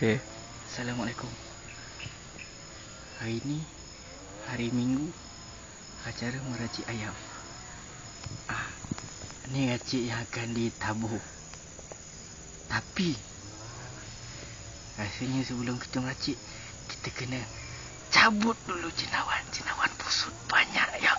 Okey. Assalamualaikum. Hari ni hari Minggu acara meracik ayam. Ah, ni racik yang akan ditabur. Tapi rasanya sebelum kita meracik kita kena cabut dulu jenawan. Jenawan busuk banyak ya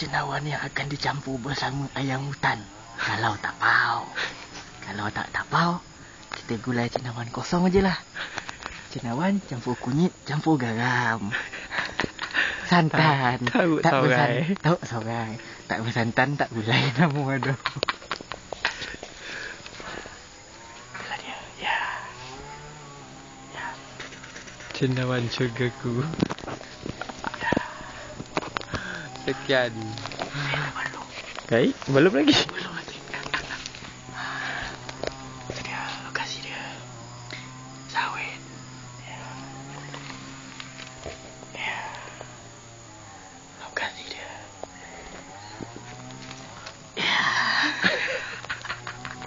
Jenawan yang akan dicampur bersama ayam hutan. Kalau tak pau. Kalau tak tak pau, kita gulai jenawan kosong aje lah. Jenawan campur kunyit, campur garam. Santan. Tahu tak sorai. bersan- Tahu sorai. Tak bersantan, tak gulai nama aduh. Dia. Ya. Ya. Cendawan syurgaku. Sekian. Baik, belum lagi. Belum